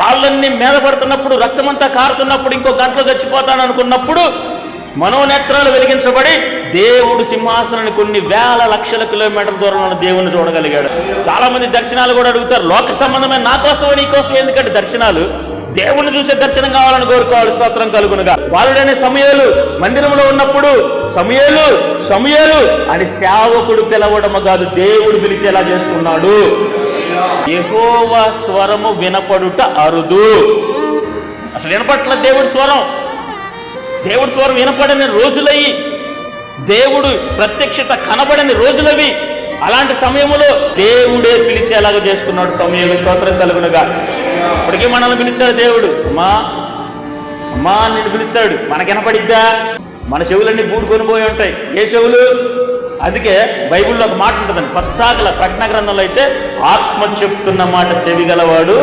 రాళ్ళన్నీ మీద పడుతున్నప్పుడు రక్తమంతా కారుతున్నప్పుడు ఇంకో గంటలో చచ్చిపోతాను అనుకున్నప్పుడు మనోనేత్రాలు వెలిగించబడి దేవుడు సింహాసనాన్ని కొన్ని వేల లక్షల కిలోమీటర్ల దూరంలో దేవుని చూడగలిగాడు. చాలామంది దర్శనాలు కూడా అడుగుతారు లోక సంబంధమైన నా కోసం నీ కోసం ఎందుకంటే దర్శనాలు దేవుని చూసే దర్శనం కావాలని కోరుకోవాలి స్తోత్రం కలుగునుగా. బాలుడనే సమయాలు మందిరంలో ఉన్నప్పుడు సమయాలు సమయాలు అని సేవకుడు పిలవడము కాదు దేవుడు పిలిచేలా చేసుకున్నాడు. ఎహోవా స్వరము వినపడుట అరుదు. అసలు వినపట్ల దేవుడి స్వరం? దేవుడి స్వరం వినపడని రోజులయ్యి దేవుడు ప్రత్యక్షత కనబడని రోజులవి. అలాంటి సమయంలో దేవుడే పిలిచేలాగా చేసుకున్నాడు సమయం. స్తోత్రం కలుగునగా ఇప్పటికీ మనల్ని పిలుస్తాడు దేవుడు. అమ్మా అమ్మా నిన్ను పిలుస్తాడు. మనకి వినపడిద్దా? మన చెవులన్నీ బూడుకొని పోయి ఉంటాయి. ఏ చెవులు? అందుకే బైబిల్లో ఒక మాట ఉంటుందండి. పత్తాకల ప్రకటన గ్రంథంలో అయితే ఆత్మ చెప్తున్న మాట చెవిగలవాడు.